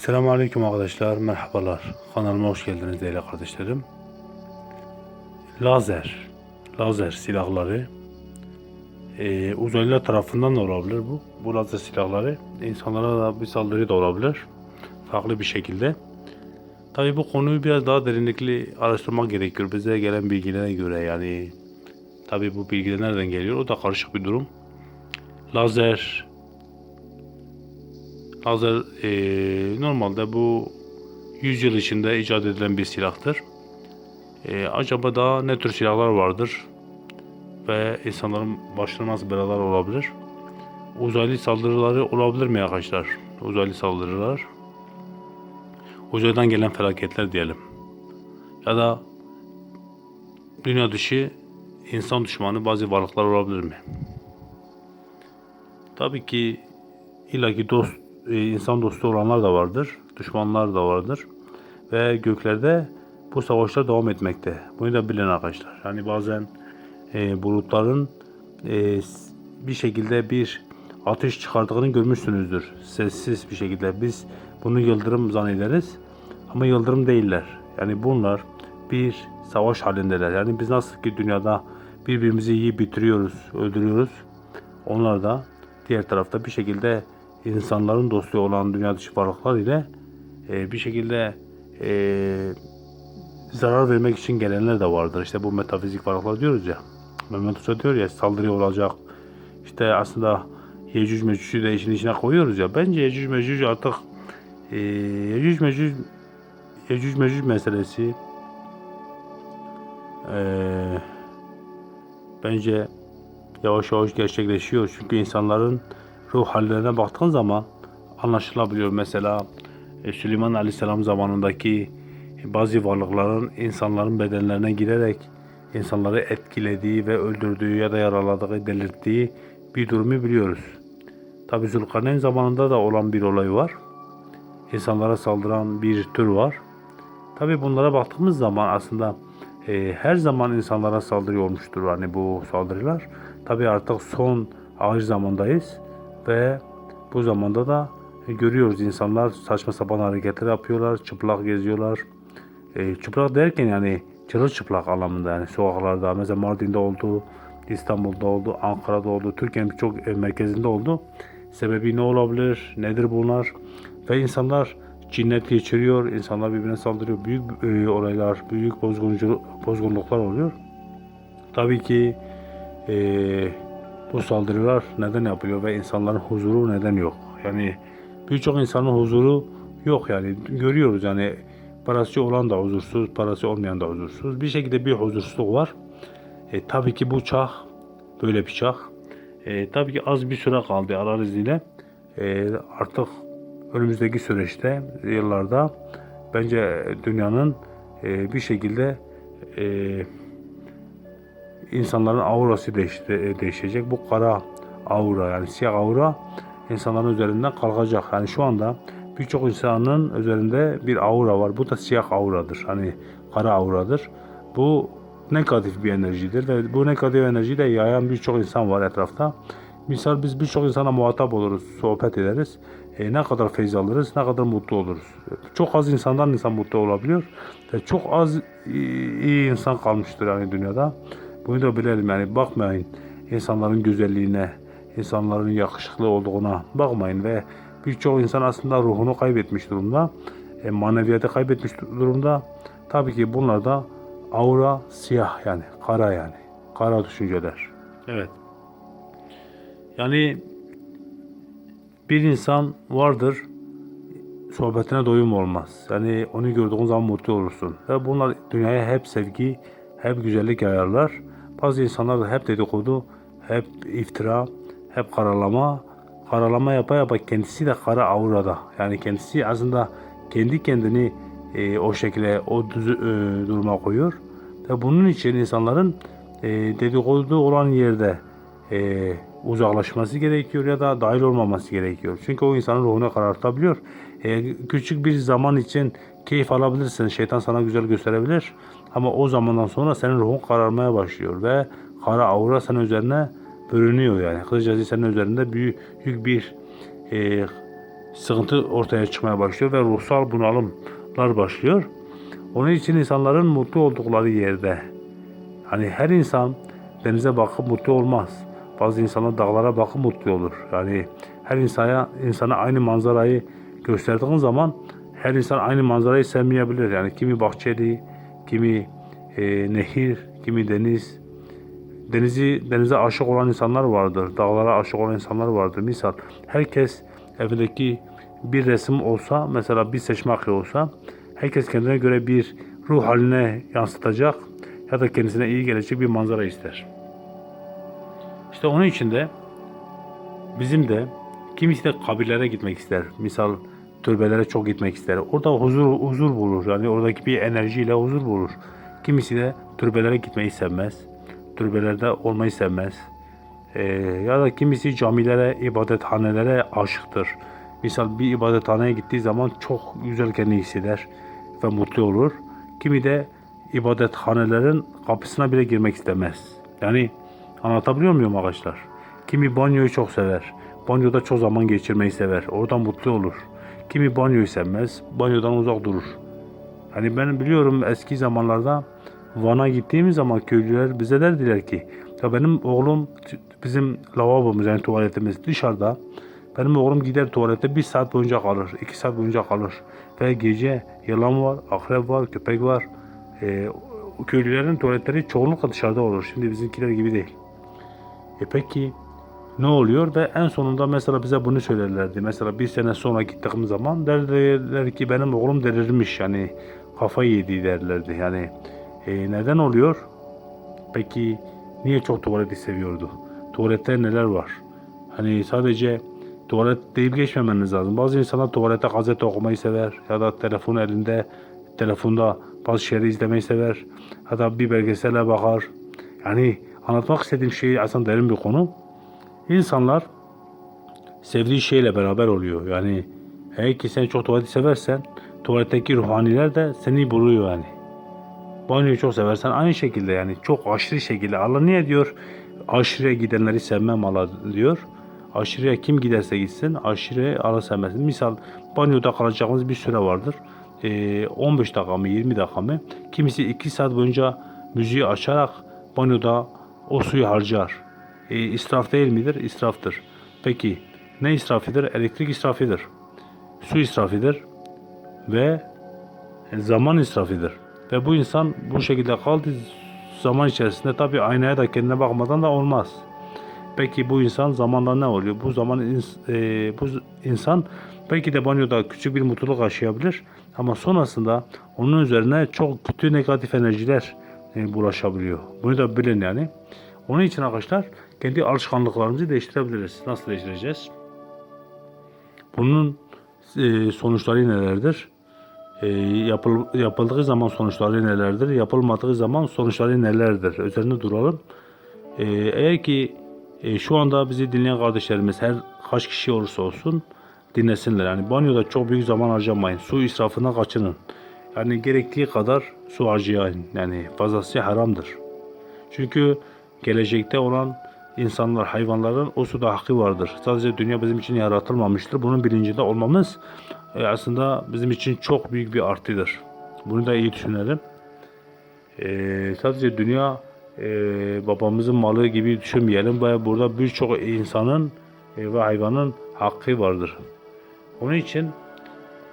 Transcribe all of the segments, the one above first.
Selamünaleyküm arkadaşlar, merhabalar. Kanalıma hoş geldiniz değerli kardeşlerim. Lazer, lazer silahları eee uzaylılar tarafından da olabilir bu. Bu lazer silahları insanlara da bir saldırı da olabilir. Farklı bir şekilde. Tabii bu konuyu biraz daha derinlikli araştırmak gerekiyor. Bize gelen bilgilere göre yani tabii bu bilgiler nereden geliyor? O da karışık bir durum. Lazer, Lazer eee, normalde bu 100 yıl içinde icat edilen bir silahtır. Eee, acaba daha ne tür silahlar vardır ve insanların başına nasıl belalar olabilir? Uzaylı saldırıları olabilir mi arkadaşlar? Uzaylı saldırılar. Uzaydan gelen felaketler diyelim. Ya da dünya dışı insan düşmanı bazı varlıklar olabilir mi? Tabii ki illaki dost, e, insan dostu olanlar da vardır, düşmanlar da vardır. Ve göklerde bu savaşlar devam etmekte. Bunu da bilin arkadaşlar. Yani bazen e, bulutların e, bir şekilde bir ateş çıkardığını görmüşsünüzdür. Sessiz bir şekilde. Biz bunu yıldırım zannederiz. Ama yıldırım değiller. Yani bunlar bir savaş halindeler. Yani biz nasıl ki dünyada birbirimizi yiyip bitiriyoruz, öldürüyoruz. Onlar da diğer tarafta bir şekilde insanların dostu olan dünya dışı varlıklar ile e, bir şekilde e, zarar vermek için gelenler de vardır. İşte bu metafizik varlıklar diyoruz ya. Mehmet Usta diyor ya saldırı olacak. İşte aslında Yecüc Mecüc'ü de işin içine koyuyoruz ya. Bence Yecüc Mecüc artık e, Yecüc Mecüc Yecüc Mecüc meselesi e, bence yavaş yavaş gerçekleşiyor. Çünkü insanların ruh hallerine baktığın zaman anlaşılabiliyor. Mesela e, Süleyman Aleyhisselam zamanındaki bazı varlıkların insanların bedenlerine girerek insanları etkilediği ve öldürdüğü ya da yaraladığı, delirttiği bir durumu biliyoruz. Tabi Zülkarneyn zamanında da olan bir olay var. İnsanlara saldıran bir tür var. Tabi bunlara baktığımız zaman aslında e, her zaman insanlara saldırı olmuştur hani bu saldırılar. Tabi artık son ağır zamandayız ve bu zamanda da e, görüyoruz insanlar saçma sapan hareketler yapıyorlar, çıplak geziyorlar. E, çıplak derken yani çırılçıplak anlamında yani sokaklarda mesela Mardin'de oldu, İstanbul'da oldu, Ankara'da oldu, Türkiye'nin birçok e, merkezinde oldu. Sebebi ne olabilir, nedir bunlar? Ve insanlar cinnet geçiriyor, insanlar birbirine saldırıyor. Büyük e, olaylar, büyük bozguncu, bozgunluklar oluyor. Tabii ki e, bu saldırılar neden yapılıyor ve insanların huzuru neden yok? Yani birçok insanın huzuru yok yani görüyoruz yani parası olan da huzursuz, parası olmayan da huzursuz. Bir şekilde bir huzursuzluk var. E, tabii ki bu çağ böyle bir çağ. E, tabii ki az bir süre kaldı Allah'ın izniyle. E, artık önümüzdeki süreçte, yıllarda bence dünyanın e, bir şekilde e, insanların aurası değişti, e, değişecek. Bu kara aura yani siyah aura insanların üzerinden kalkacak. Yani şu anda birçok insanın üzerinde bir aura var. Bu da siyah auradır. Hani kara auradır. Bu negatif bir enerjidir ve bu negatif enerjiyi de yayan birçok insan var etrafta. Misal biz birçok insana muhatap oluruz, sohbet ederiz. E, ne kadar feyiz alırız, ne kadar mutlu oluruz. Çok az insandan insan mutlu olabiliyor. Ve çok az iyi insan kalmıştır yani dünyada. Bunu da bilelim yani bakmayın insanların güzelliğine, insanların yakışıklı olduğuna bakmayın ve birçok insan aslında ruhunu kaybetmiş durumda. E, maneviyatı kaybetmiş durumda. Tabii ki bunlar da aura siyah yani kara yani. Kara düşünceler. Evet. Yani bir insan vardır sohbetine doyum olmaz. Yani onu gördüğün zaman mutlu olursun. Ve bunlar dünyaya hep sevgi, hep güzellik yayarlar. Bazı insanlar da hep dedikodu, hep iftira, hep karalama. Karalama yapa yapa kendisi de kara aurada. Yani kendisi aslında kendi kendini e, o şekilde o düzü, e, duruma koyuyor. Ve bunun için insanların e, dedikodu olan yerde e, uzaklaşması gerekiyor ya da dahil olmaması gerekiyor. Çünkü o insanın ruhunu karartabiliyor. E, küçük bir zaman için keyif alabilirsin. Şeytan sana güzel gösterebilir. Ama o zamandan sonra senin ruhun kararmaya başlıyor ve kara aura senin üzerine bürünüyor yani. Kısacası senin üzerinde büyük bir e, sıkıntı ortaya çıkmaya başlıyor ve ruhsal bunalımlar başlıyor. Onun için insanların mutlu oldukları yerde hani her insan denize bakıp mutlu olmaz. Bazı insanlar dağlara bakıp mutlu olur. Yani her insana insana aynı manzarayı gösterdiğin zaman her insan aynı manzarayı sevmeyebilir. Yani kimi bahçeli, kimi e, nehir, kimi deniz. Denizi denize aşık olan insanlar vardır. Dağlara aşık olan insanlar vardır. Misal herkes evindeki bir resim olsa, mesela bir seçme olsa, herkes kendine göre bir ruh haline yansıtacak ya da kendisine iyi gelecek bir manzara ister. İşte onun için de bizim de kimisi de kabirlere gitmek ister. Misal türbelere çok gitmek ister. Orada huzur huzur bulur. Yani oradaki bir enerjiyle huzur bulur. Kimisi de türbelere gitmeyi sevmez. Türbelerde olmayı sevmez. Ee, ya da kimisi camilere, ibadethanelere aşıktır. Misal bir ibadethaneye gittiği zaman çok güzel kendini hisseder ve mutlu olur. Kimi de ibadethanelerin kapısına bile girmek istemez. Yani anlatabiliyor muyum arkadaşlar? Kimi banyoyu çok sever. Banyoda çok zaman geçirmeyi sever. Oradan mutlu olur. Kimi banyoyu sevmez. Banyodan uzak durur. Hani ben biliyorum eski zamanlarda Van'a gittiğimiz zaman köylüler bize derdiler ki ya benim oğlum bizim lavabomuz yani tuvaletimiz dışarıda. Benim oğlum gider tuvalete bir saat boyunca kalır, iki saat boyunca kalır. Ve gece yılan var, akrep var, köpek var. O köylülerin tuvaletleri çoğunlukla dışarıda olur. Şimdi bizimkiler gibi değil. E peki ne oluyor ve en sonunda mesela bize bunu söylerlerdi. Mesela bir sene sonra gittiğim zaman derler ki benim oğlum delirmiş yani kafayı yedi derlerdi. Yani e, neden oluyor? Peki niye çok tuvaleti seviyordu? Tuvalette neler var? Hani sadece tuvalet deyip geçmemeniz lazım. Bazı insanlar tuvalete gazete okumayı sever ya da telefon elinde telefonda bazı şeyleri izlemeyi sever da bir belgesele bakar. Yani anlatmak istediğim şey aslında derin bir konu. İnsanlar sevdiği şeyle beraber oluyor. Yani eğer ki sen çok tuvaleti seversen tuvaletteki ruhaniler de seni buluyor yani. Banyoyu çok seversen aynı şekilde yani çok aşırı şekilde Allah niye diyor aşırıya gidenleri sevmem Allah diyor. Aşırıya kim giderse gitsin aşırıya Allah sevmesin. Misal banyoda kalacağımız bir süre vardır. Ee, 15 dakika mı 20 dakika mı? Kimisi 2 saat boyunca müziği açarak banyoda o suyu harcar. Ee, israf değil midir? İsraftır. Peki ne israfıdır? Elektrik israfıdır. Su israfıdır. Ve zaman israfıdır. Ve bu insan bu şekilde kaldığı zaman içerisinde tabi aynaya da kendine bakmadan da olmaz. Peki bu insan zamanla ne oluyor? Bu zaman e, bu insan belki de banyoda küçük bir mutluluk yaşayabilir ama sonrasında onun üzerine çok kötü negatif enerjiler e, bulaşabiliyor. Bunu da bilin yani. Onun için arkadaşlar kendi alışkanlıklarımızı değiştirebiliriz. Nasıl değiştireceğiz? Bunun e, sonuçları nelerdir? E, yapıl, yapıldığı zaman sonuçları nelerdir? Yapılmadığı zaman sonuçları nelerdir? Üzerinde duralım. E, eğer ki e, şu anda bizi dinleyen kardeşlerimiz her kaç kişi olursa olsun dinlesinler. Yani banyoda çok büyük zaman harcamayın. Su israfına kaçının. Yani gerektiği kadar su harcayın. Yani fazlası haramdır. Çünkü gelecekte olan insanlar, hayvanların o suda hakkı vardır. Sadece dünya bizim için yaratılmamıştır. Bunun bilincinde olmamız e, aslında bizim için çok büyük bir artıdır. Bunu da iyi düşünelim. E, sadece dünya e, babamızın malı gibi düşünmeyelim ve burada birçok insanın e, ve hayvanın hakkı vardır. Onun için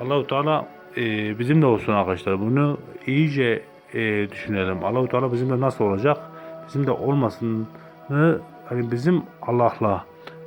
Allahu Teala e, bizimle olsun arkadaşlar. Bunu iyice e, düşünelim. Allahu Teala bizimle nasıl olacak? Bizimle olmasını hani bizim Allah'la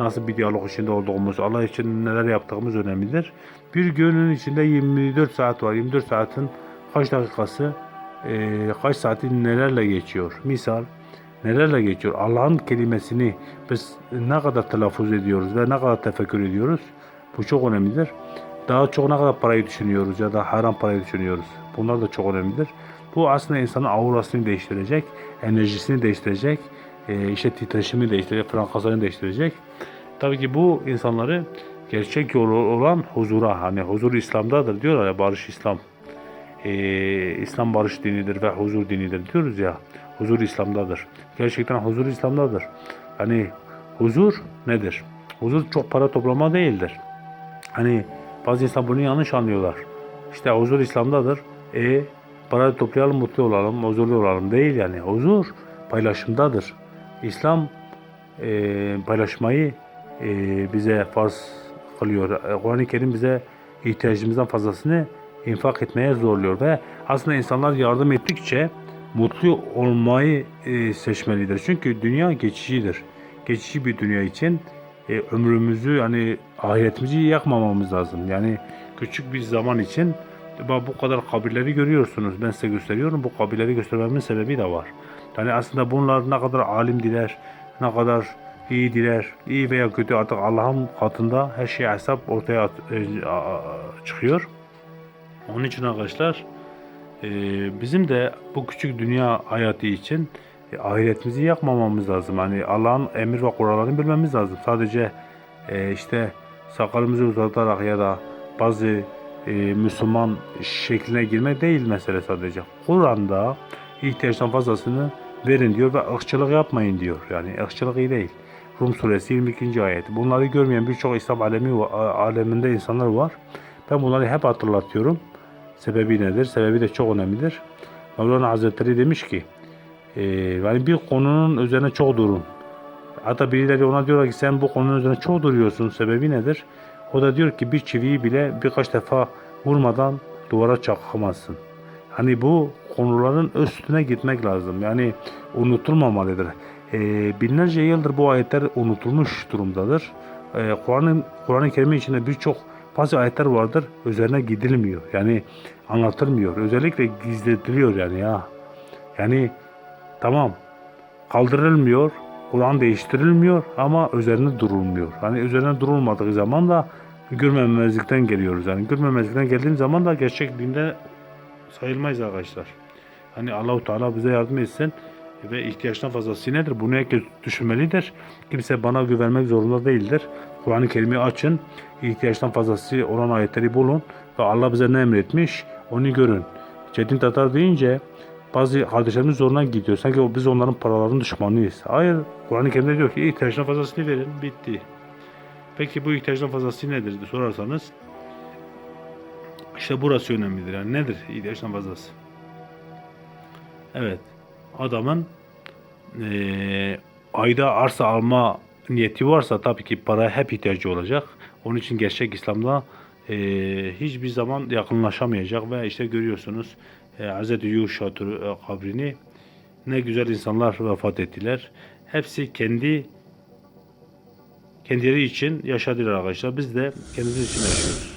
nasıl bir diyalog içinde olduğumuz, Allah için neler yaptığımız önemlidir. Bir günün içinde 24 saat var. 24 saatin kaç dakikası, e, kaç saati nelerle geçiyor? Misal nelerle geçiyor? Allah'ın kelimesini biz ne kadar telaffuz ediyoruz ve ne kadar tefekkür ediyoruz? Bu çok önemlidir. Daha çok ne kadar parayı düşünüyoruz ya da haram parayı düşünüyoruz. Bunlar da çok önemlidir. Bu aslında insanın aurasını değiştirecek, enerjisini değiştirecek, e, işte titreşimi değiştirecek, frankasını değiştirecek. Tabii ki bu insanları gerçek yolu olan huzura, hani huzur İslam'dadır diyorlar ya barış İslam. E, İslam barış dinidir ve huzur dinidir diyoruz ya. Huzur İslam'dadır. Gerçekten huzur İslam'dadır. Hani huzur nedir? Huzur çok para toplama değildir. Hani bazı insan bunu yanlış anlıyorlar. İşte huzur İslam'dadır. E para toplayalım, mutlu olalım, huzurlu olalım. Değil yani. Huzur paylaşımdadır. İslam e, paylaşmayı e, bize farz kılıyor. E, Kur'an-ı Kerim bize ihtiyacımızdan fazlasını infak etmeye zorluyor ve aslında insanlar yardım ettikçe mutlu olmayı e, seçmelidir. Çünkü dünya geçicidir. Geçici bir dünya için e, ömrümüzü hani ahiretimizi yakmamamız lazım. Yani küçük bir zaman için bu kadar kabirleri görüyorsunuz. Ben size gösteriyorum. Bu kabirleri göstermemin sebebi de var. Yani aslında bunlar ne kadar alimdiler, ne kadar iyidiler, iyi veya kötü artık Allah'ın katında her şey hesap ortaya at- e, a- çıkıyor. Onun için arkadaşlar e, bizim de bu küçük dünya hayatı için e, ahiretimizi yakmamamız lazım. Hani Allah'ın emir ve kurallarını bilmemiz lazım. Sadece e, işte sakalımızı uzatarak ya da bazı e, Müslüman şekline girmek değil mesele sadece. Kur'an'da ihtiyaçtan fazlasını verin diyor ve ırkçılık yapmayın diyor. Yani ırkçılık iyi değil. Rum suresi 22. ayet. Bunları görmeyen birçok İslam alemi aleminde insanlar var. Ben bunları hep hatırlatıyorum. Sebebi nedir? Sebebi de çok önemlidir. Mevlana Hazretleri demiş ki e, yani bir konunun üzerine çok durun. Hatta birileri ona diyorlar ki sen bu konunun üzerine çok duruyorsun. Sebebi nedir? O da diyor ki bir çiviyi bile birkaç defa vurmadan duvara çakamazsın. Hani bu konuların üstüne gitmek lazım. Yani unutulmamalıdır. E, binlerce yıldır bu ayetler unutulmuş durumdadır. E, Kur'an-ı Kerim içinde birçok bazı ayetler vardır üzerine gidilmiyor. Yani anlatılmıyor. Özellikle gizletiliyor yani ya. Yani tamam kaldırılmıyor. Kur'an değiştirilmiyor ama üzerine durulmuyor. Hani üzerine durulmadığı zaman da görmemezlikten geliyoruz. Yani görmemezlikten geldiğim zaman da gerçek dinde sayılmayız arkadaşlar. Hani Allahu Teala bize yardım etsin ve ihtiyaçtan fazlası nedir? Bunu herkes düşünmelidir. Kimse bana güvenmek zorunda değildir. Kur'an-ı Kerim'i açın, ihtiyaçtan fazlası olan ayetleri bulun ve Allah bize ne emretmiş onu görün. Çetin Tatar deyince bazı kardeşlerimiz zoruna gidiyor. Sanki biz onların paralarının düşmanıyız. Hayır, Kur'an-ı Kerim'de diyor ki ihtiyaçtan fazlasını verin, bitti. Peki bu ihtiyaçtan fazlası nedir diye sorarsanız işte burası önemlidir. Yani nedir ihtiyaçtan fazlası? Evet. Adamın eee, ayda arsa alma niyeti varsa tabii ki para hep ihtiyacı olacak. Onun için gerçek İslam'da eee, hiçbir zaman yakınlaşamayacak ve işte görüyorsunuz eee Hz. Yuşa e, kabrini ne güzel insanlar vefat ettiler. Hepsi kendi kendileri için yaşadılar arkadaşlar. Biz de kendimiz için yaşıyoruz.